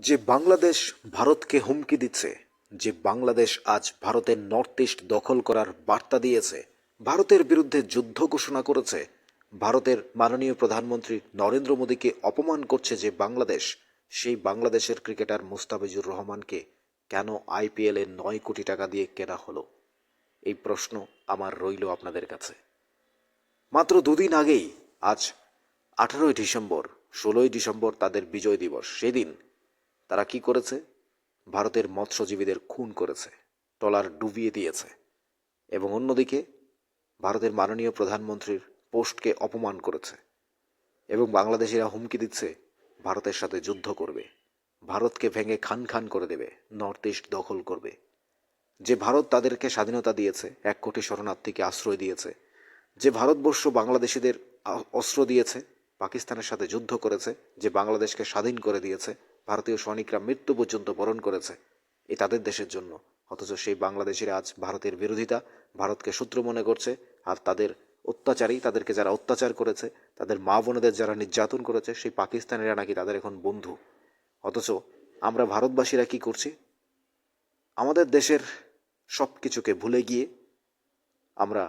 যে বাংলাদেশ ভারতকে হুমকি দিচ্ছে, যে বাংলাদেশ আজ ভারতের নর্থ ইস্ট দখল করার বার্তা দিয়েছে, ভারতের বিরুদ্ধে যুদ্ধ ঘোষণা করেছে, ভারতের মাননীয় প্রধানমন্ত্রী নরেন্দ্র মোদীকে অপমান করছে যে বাংলাদেশ, সেই বাংলাদেশের ক্রিকেটার মুস্তাফিজুর রহমানকে কেন আইপিএলে নয় কোটি টাকা দিয়ে কেনা হলো? এই প্রশ্ন আমার রইল আপনাদের কাছে। মাত্র দুদিন আগেই, আজ আঠারোই ডিসেম্বর, ষোলোই ডিসেম্বর তাদের বিজয় দিবস, সেদিন তারা কি করেছে? ভারতের মৎস্যজীবীদের খুন করেছে ট্রলার ডুবিয়ে দিয়েছে এবং অন্যদিকে ভারতের মাননীয় প্রধানমন্ত্রীর পোস্টকে অপমান করেছে এবং বাংলাদেশিরা হুমকি দিচ্ছে, ভারতের সাথে যুদ্ধ করবে, ভারতকে ভেঙে খান খান করে দেবে, নর্থ ইস্ট দখল করবে। যে ভারত তাদেরকে স্বাধীনতা দিয়েছে, এক কোটি শরণার্থীকে আশ্রয় দিয়েছে, যে ভারতবর্ষ বাংলাদেশিদের অস্ত্র দিয়েছে, পাকিস্তানের সাথে যুদ্ধ করেছে, যে বাংলাদেশকে স্বাধীন করে দিয়েছে ভারতীয় সৈনিকরা মৃত্যু পর্যন্ত বরণ করেছে। এ তাদের দেশের জন্য। অথচ সেই বাংলাদেশিরা আজ ভারতের বিরোধিতা ভারতকে শত্রু মনে করছে, আর তাদের অত্যাচারী তাদেরকে যারা অত্যাচার করেছে, তাদের মা বোনেদের যারা নির্যাতন করেছে, সেই পাকিস্তানিরা নাকি তাদের এখন বন্ধু। অথচ আমরা ভারতবাসীরা কি করছি? আমাদের দেশের সব কিছুকে ভুলে গিয়ে আমরা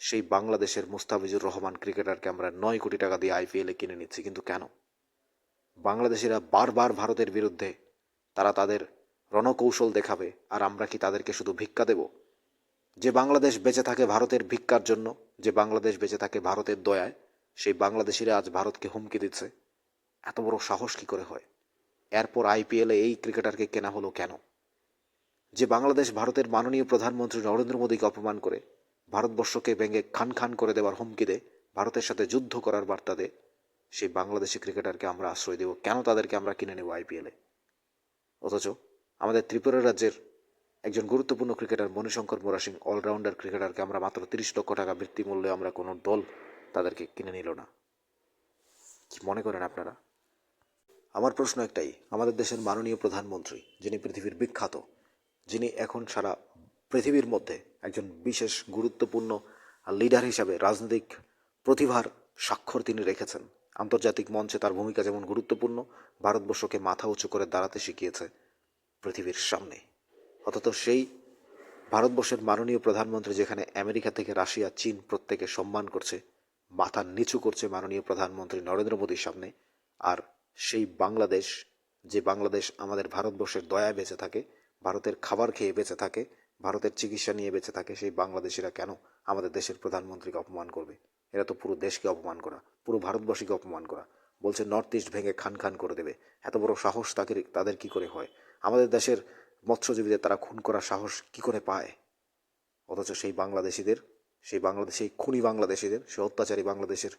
সেই বাংলাদেশের মুস্তাফিজুর রহমান ক্রিকেটারকে আমরা নয় কোটি টাকা দিয়ে আইপিএলে কিনে নিচ্ছি, কিন্তু কেন? বাংলাদেশিরা বারবার ভারতের বিরুদ্ধে তারা তাদের রণকৌশল দেখাবে আর আমরা কি তাদেরকে শুধু ভিক্ষা দেব? যে বাংলাদেশ বেঁচে থাকে ভারতের ভিক্ষার জন্য, যে বাংলাদেশ বেঁচে থাকে ভারতের দয়ায়, সেই বাংলাদেশিরা আজ ভারতকে হুমকি দিচ্ছে। এত বড় সাহস কি করে হয়? এরপর আইপিএলে এই ক্রিকেটারকে কেনা হলো কেন? যে বাংলাদেশ ভারতের মাননীয় প্রধানমন্ত্রী নরেন্দ্র মোদীকে অপমান করে, ভারতবর্ষকে ভেঙে খান খান করে দেওয়ার হুমকি দেয় ভারতের সাথে যুদ্ধ করার বার্তা দেয় সেই বাংলাদেশি ক্রিকেটারকে আমরা আশ্রয় দেব। কেন তাদেরকে আমরা কিনে নেব আইপিএলে অথচ আমাদের ত্রিপুরা রাজ্যের একজন গুরুত্বপূর্ণ ক্রিকেটার মণিশঙ্কর মোরা সিং অলরাউন্ডার ক্রিকেটারকে আমরা মাত্র তিরিশ লক্ষ টাকা বৃত্তি মূল্যে আমরা কোনো দল তাদেরকে কিনে নিল না। কি মনে করেন আপনারা? আমার প্রশ্ন একটাই, আমাদের দেশের মাননীয় প্রধানমন্ত্রী, যিনি পৃথিবীর বিখ্যাত, যিনি এখন সারা পৃথিবীর মধ্যে একজন বিশেষ গুরুত্বপূর্ণ লিডার হিসাবে রাজনৈতিক প্রতিভার স্বাক্ষর তিনি রেখেছেন। আন্তর্জাতিক মঞ্চে তার ভূমিকা যেমন গুরুত্বপূর্ণ, ভারতবর্ষকে মাথা উঁচু করে দাঁড়াতে শিখিয়েছে পৃথিবীর সামনে। অথচ সেই ভারতবর্ষের মাননীয় প্রধানমন্ত্রী যেখানে আমেরিকা থেকে রাশিয়া, চীন প্রত্যেকে সম্মান করছে, মাথা নিচু করছে মাননীয় প্রধানমন্ত্রী নরেন্দ্র মোদীর সামনে, আর সেই বাংলাদেশ, যে বাংলাদেশ আমাদের ভারতবর্ষের দয়ায় বেঁচে থাকে, ভারতের খাবার খেয়ে বেঁচে থাকে, ভারতের চিকিৎসা নিয়ে বেঁচে থাকে, সেই বাংলাদেশিরা কেন আমাদের দেশের প্রধানমন্ত্রীকে অপমান করবে? এরা তো পুরো দেশকে অপমান করা, পুরো ভারতবাসীকে অপমান করা। বলছে নর্থ ইস্ট ভেঙে খান খান করে দেবে। এত বড় সাহস তাকে তাদের কি করে হয়? আমাদের দেশের মৎস্যজীবীদের তারা খুন করার সাহস কি করে পায়? অথচ সেই বাংলাদেশিদের, সেই বাংলাদেশি খুনি বাংলাদেশিদের, সেই অত্যাচারী বাংলাদেশের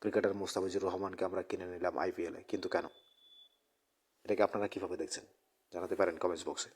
ক্রিকেটার মুস্তাফিজুর রহমানকে আমরা কিনে নিলাম আইপিএলে কিন্তু কেন? এটাকে আপনারা কীভাবে দেখছেন? জানাতে পারেন কমেন্টস বক্সে